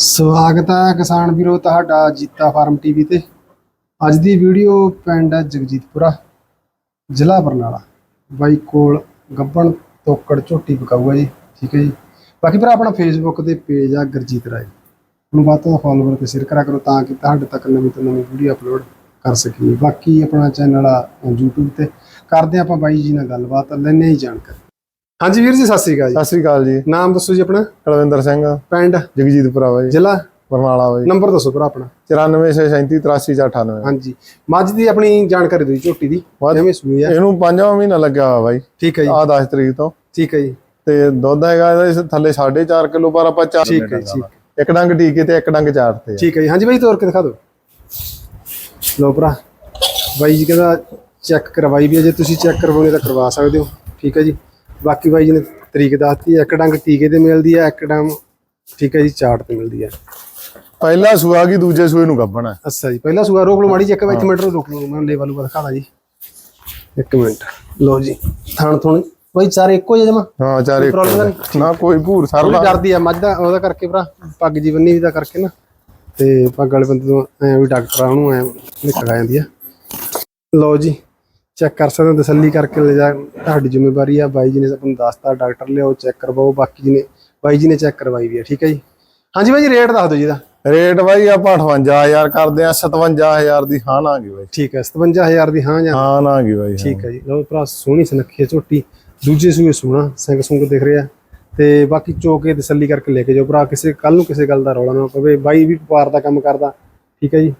ਸਵਾਗਤ ਹੈ ਕਿਸਾਨ ਵੀਰੋ, ਤੁਹਾਡਾ ਜੀਤਾ ਫਾਰਮ ਟੀਵੀ ਤੇ। ਅੱਜ ਦੀ ਵੀਡੀਓ ਪਿੰਡ ਹੈ ਜਗਜੀਤਪੁਰਾ, ਜ਼ਿਲ੍ਹਾ ਬਰਨਾਲਾ। ਬਾਈ ਕੋਲ ਗੱਬਣ ਤੋਕੜ ਝੋਟੀ ਪਕਾਊਗਾ ਜੀ, ਠੀਕ ਹੈ ਜੀ। ਬਾਕੀ ਭਰਾ ਆਪਣਾ ਫੇਸਬੁੱਕ ਤੇ ਪੇਜ ਆ ਗੁਰਜੀਤ ਰਾਏ। ਨੂੰ ਵੱਧ ਤੋਂ ਫਾਲੋਵਰ ਤੇ ਸ਼ੇਅਰ ਕਰਿਆ ਕਰੋ ਤਾਂ ਕਿ ਤੁਹਾਡੇ ਤੱਕ ਨਵੀਂ ਤੋਂ ਨਵੀਂ ਵੀਡੀਓ ਅਪਲੋਡ ਕਰ ਸਕੀਏ। ਬਾਕੀ ਆਪਣਾ ਚੈਨਲ ਆ YouTube ਤੇ। ਕਰਦੇ ਆਪਾਂ ਬਾਈ ਜੀ ਨਾਲ ਗੱਲਬਾਤ ਲੈਣੇ ਹੀ ਜਾਣਕਾਰੀ। ਹਾਂਜੀ ਵੀਰ ਜੀ ਸਤਿ ਸ੍ਰੀ ਅਕਾਲ ਜੀ। ਸਤਿ ਸ੍ਰੀ ਅਕਾਲ ਜੀ। ਨਾਮ ਦੱਸੋ ਜੀ ਆਪਣਾ। ਕੁਲਵਿੰਦਰ ਸਿੰਘ। ਪਿੰਡ? ਜਗਜੀਤਪੁਰਾ ਬਾਈ। ਜ਼ਿਲ੍ਹਾ? ਬਰਨਾਲਾ ਬਾਈ। ਨੰਬਰ ਦੱਸੋ ਭਰਾ ਆਪਣਾ। 9437833498 ਹਾਂਜੀ। ਮੱਝ ਦੀ ਆਪਣੀ ਜਾਣਕਾਰੀ ਦਿਓ ਜੀ ਝੋਟੀ ਦੀ। ਮੱਝ- ਜਿਵੇਂ ਸੂਈ ਆ? ਇਹਨੂੰ ਪੰਜਵਾਂ ਮਹੀਨਾ ਲੱਗਿਆ ਹੋਇਆ ਬਾਈ। ਠੀਕ ਹੈ ਜੀ। ਆ 10 ਤਰੀਕ ਤੋਂ। ਠੀਕ ਹੈ ਜੀ। ਤੇ ਦੁੱਧ ਹੈਗਾ ਇਹਦਾ ਇਸ ਥੱਲੇ 4.5 ਕਿਲੋ ਪਰ ਆਪਾਂ ਚਾਰ ਠੀਕ ਹੈ ਜੀ, ਠੀਕ ਇੱਕ ਡੰਗ ਟੀਕੇ ਤੇ ਇੱਕ ਡੰਗ ਚਾਰ ਤੇ ਆ। ਠੀਕ ਹੈ ਜੀ। ਹਾਂਜੀ ਬਾਈ ਤੋਰ ਕੇ ਦਿਖਾ ਦਿਓ। ਲਓ ਭਰਾ। ਬਾਈ ਜੀ ਕਹਿੰਦਾ ਚੈੱਕ ਕਰਵਾਈ ਵੀ ਹੈ। ਜੇ ਤੁਸੀਂ ਚੈੱਕ ਕਰਵਾਉਣੇ ਤਾਂ ਕਰਵਾ ਸਕਦੇ ਹੋ। ਠੀਕ ਹੈ ਜੀ। ਬਾਕੀ ਬਾਈ ਜੀ ਨੇ ਤਰੀਕ ਦੱਸਤੀ ਹੈ, ਇੱਕ ਡੰਗ ਟੀਕੇ ਤੇ ਮਿਲਦੀ ਹੈ ਇੱਕ ਡੰਗ ਠੀਕ ਹੈ ਜੀ ਚਾਰਟ ਤੇ ਮਿਲਦੀ ਹੈ ਪਹਿਲਾ ਸੂਆ ਕੀ ਦੂਜੇ ਸੂਏ ਨੂੰ ਗੱਭਣਾ? ਅੱਛਾ ਜੀ ਪਹਿਲਾ ਸੂਆ ਰੋਕ ਲਓ ਮਾੜੀ ਇੱਕ ਇੱਕ ਮਿੰਟ ਰੋਕ ਲਓ ਮੈਂ ਲੈਵਲ ਨੂੰ ਦਿਖਾਦਾ ਜੀ। ਇੱਕ ਮਿੰਟ ਲਓ ਜੀ ਥਣ ਥਣ। ਬਾਈ ਸਾਰੇ ਇੱਕੋ ਜਿਹੇ ਜਮਾ? ਹਾਂ ਚਾਰ ਇੱਕ ਨਾ ਕੋਈ ਭੂਰ ਸਰਦਾ। ਡਰਦੀ ਆ ਮੱਝ ਦਾ ਉਹਦਾ ਕਰਕੇ ਭਰਾ ਪੱਗ ਜੀ ਬੰਨੀ ਵੀ ਦਾ ਕਰਕੇ ਨਾ। ਤੇ ਪੱਗ ਵਾਲੇ ਬੰਦੇ ਤੋਂ ਐ ਵੀ ਡਾਕਟਰ ਆ ਉਹਨੂੰ ਐ ਆ ਜਾਂਦੀ ਆ। ਲਓ ਜੀ ਚੈੱਕ ਕਰ ਸਕਦੇ ਹੋ ਤਸੱਲੀ ਕਰਕੇ ਲੈ ਜਾ ਤੁਹਾਡੀ ਜ਼ਿੰਮੇਵਾਰੀ ਆ। ਬਾਈ ਜੀ ਨੇ ਆਪਾਂ ਨੂੰ ਦੱਸਤਾ ਡਾਕਟਰ ਲਿਆਓ ਚੈੱਕ ਕਰਵਾਓ ਬਾਕੀ ਜੀ ਨੇ ਬਾਈ ਜੀ ਨੇ ਚੈੱਕ ਕਰਵਾਈ ਵੀ ਆ ਠੀਕ ਹੈ ਜੀ? ਹਾਂਜੀ ਬਾਈ ਜੀ ਰੇਟ ਦੱਸ ਦਿਓ ਜੀ ਦਾ ਰੇਟ ਬਾਈ ਆਪਾਂ 58000 ਕਰਦੇ ਆ 57000 ਦੀ ਹਾਂ ਗਈ ਬਾਈ। ਠੀਕ ਹੈ 57000 ਦੀ ਹਾਂ ਜਾਂ ਹਾਂ ਗਈ ਬਾਈ। ਠੀਕ ਹੈ ਜੀ ਲਓ ਭਰਾ ਸੋਹਣੀ ਸੁਨੱਖੀ ਝੋਟੀ। ਦੂਜੇ ਸੂਏ ਸੋਹਣਾ ਸਿੰਘ ਸੁੰਗ ਦਿਖ ਰਿਹਾ। ਤੇ ਬਾਕੀ ਚੋ ਕੇ ਤਸੱਲੀ ਕਰਕੇ ਲੈ ਕੇ ਜਾਓ ਭਰਾ ਕਿਸੇ ਕੱਲ ਨੂੰ ਕਿਸੇ ਗੱਲ ਦਾ ਰੌਲਾ ਨਾ ਪਵੇ। ਬਾਈ ਵੀ ਵਪਾਰ ਦਾ ਕੰਮ ਕਰਦਾ ਠੀਕ ਹੈ ਜੀ।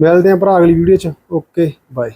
ਮਿਲਦੇ ਆਂ ਭਰਾ ਅਗਲੀ ਵੀਡੀਓ ਚ। Okay bye.